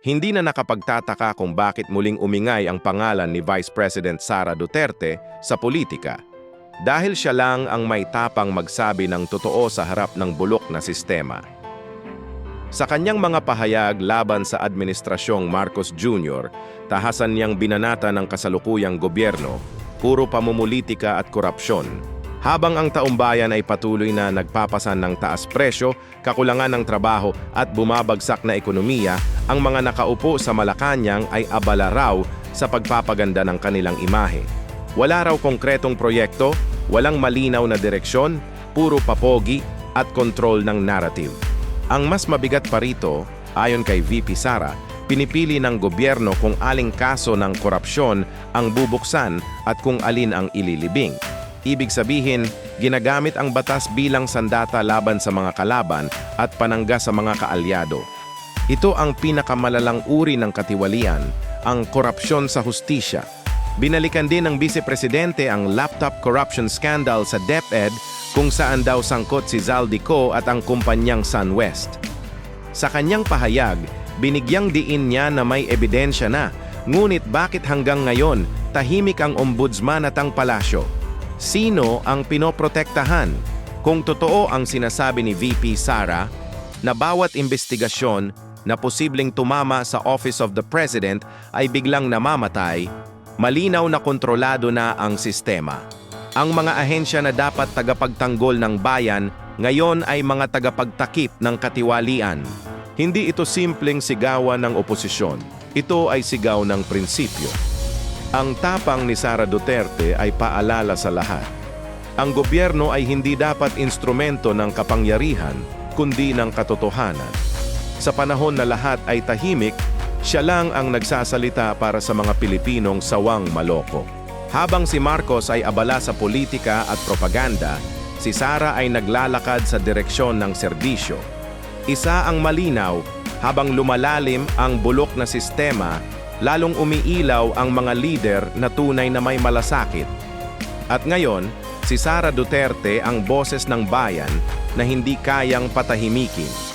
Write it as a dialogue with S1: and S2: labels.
S1: hindi na nakapagtataka kung bakit muling umingay ang pangalan ni Vice President Sara Duterte sa politika. Dahil siya lang ang may tapang magsabi ng totoo sa harap ng bulok na sistema. Sa kanyang mga pahayag laban sa Administrasyong Marcos Jr., tahasan niyang binanata ng kasalukuyang gobyerno, puro pamumulitika at korupsyon. Habang ang taumbayan ay patuloy na nagpapasan ng taas presyo, kakulangan ng trabaho at bumabagsak na ekonomiya, ang mga nakaupo sa Malacanang ay abala raw sa pagpapaganda ng kanilang imahe. Wala raw konkretong proyekto, walang malinaw na direksyon, puro papogi at kontrol ng narrative. Ang mas mabigat pa rito, ayon kay VP Sara, pinipili ng gobyerno kung aling kaso ng korupsyon ang bubuksan at kung alin ang ililibing. Ibig sabihin, ginagamit ang batas bilang sandata laban sa mga kalaban at panangga sa mga kaalyado. Ito ang pinakamalalang uri ng katiwalian, ang korupsyon sa hustisya. Binalikan din ng Vice Presidente ang laptop corruption scandal sa DepEd kung saan daw sangkot si Zaldico at ang kumpanyang SunWest. Sa kanyang pahayag, binigyang diin niya na may ebidensya na, ngunit bakit hanggang ngayon tahimik ang ombudsman at ang palasyo? Sino ang pinoprotektahan? Kung totoo ang sinasabi ni VP Sara na bawat investigasyon na posibleng tumama sa Office of the President ay biglang namamatay, malinaw na kontrolado na ang sistema. Ang mga ahensya na dapat tagapagtanggol ng bayan ngayon ay mga tagapagtakip ng katiwalian. Hindi ito simpleng sigawan ng oposisyon. Ito ay sigaw ng prinsipyo. Ang tapang ni Sara Duterte ay paalala sa lahat. Ang gobyerno ay hindi dapat instrumento ng kapangyarihan, kundi ng katotohanan. Sa panahon na lahat ay tahimik, siya lang ang nagsasalita para sa mga Pilipinong sawang maloko. Habang si Marcos ay abala sa politika at propaganda, si Sara ay naglalakad sa direksyon ng serbisyo. Isa ang malinaw, habang lumalalim ang bulok na sistema, lalong umiilaw ang mga lider na tunay na may malasakit. At ngayon, si Sara Duterte ang boses ng bayan na hindi kayang patahimikin.